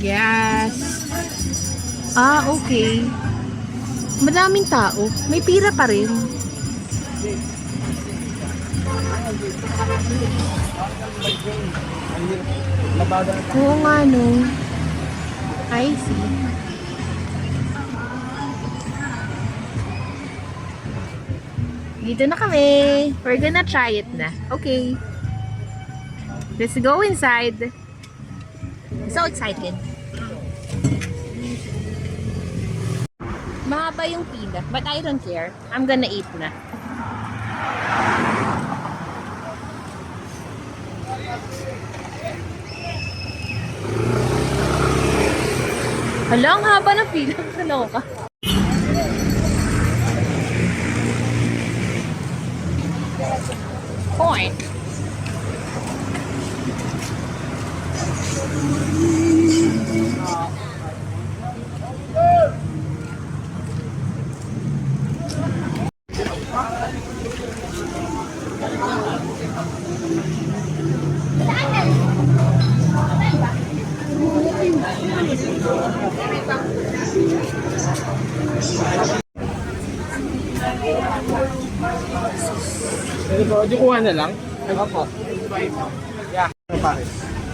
Yes. Ah, okay. Madaming tao. May pira pa rin. Oo nga no. I see. Dito na kami. We're gonna try it na. Okay. Let's go inside. So excited. Mahaba yung pila, but I don't care. I'm gonna eat na. Hala, ang haba ng pila. Kaloka. Point. Pwede po, di kuha na lang. Opo. Yeah. Ano pare?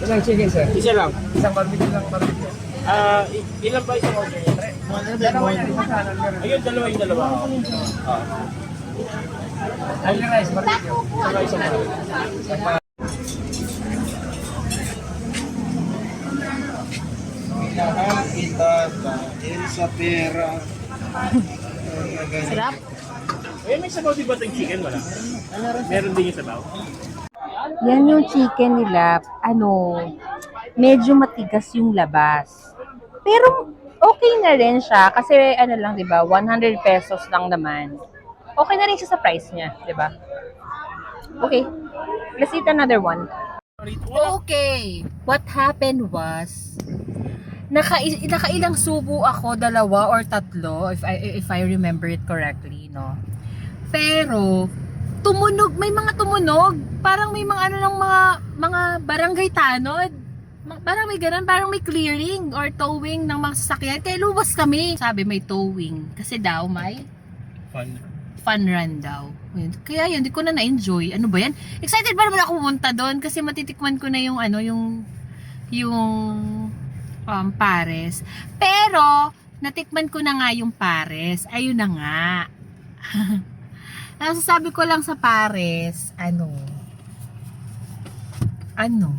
Ilang chicken sir? Isa lang. Isang barbecue lang barbecue. Ah, ilan ba isang order niya? Ayun, dalawa yung dalawa. Ah. Only rice, barbecue. Isang barbecue. Mahal kita dahil sa pera. Sarap. Ayun, may sabaw di ba itong chicken? Wala. Meron din yung sabaw. Yan yung chicken nila, ano, medyo matigas yung labas. Pero okay na rin siya kasi ano lang, 'di ba? 100 pesos lang naman. Okay na rin siya sa price niya, 'di ba? Okay. Let's eat another one. Okay. What happened was, naka, nakailang subo ako, dalawa or tatlo, if I, if I remember it correctly, no? Pero, tumunog, may mga tumunog. Parang may mga ano ng mga, mga barangay tanod. Parang may ganun, parang may clearing or towing ng mga sasakyan. Kaya luwas kami. Sabi may towing. Kasi daw may Fun. Fun run daw. Kaya yun, hindi ko na na-enjoy. Ano ba yan? Excited pa naman ako pumunta doon kasi matitikman ko na yung ano, yung yung um, pares. Pero, natikman ko na nga yung pares. Ayun na nga. Ang sasabi ko lang sa pares, ano, ano,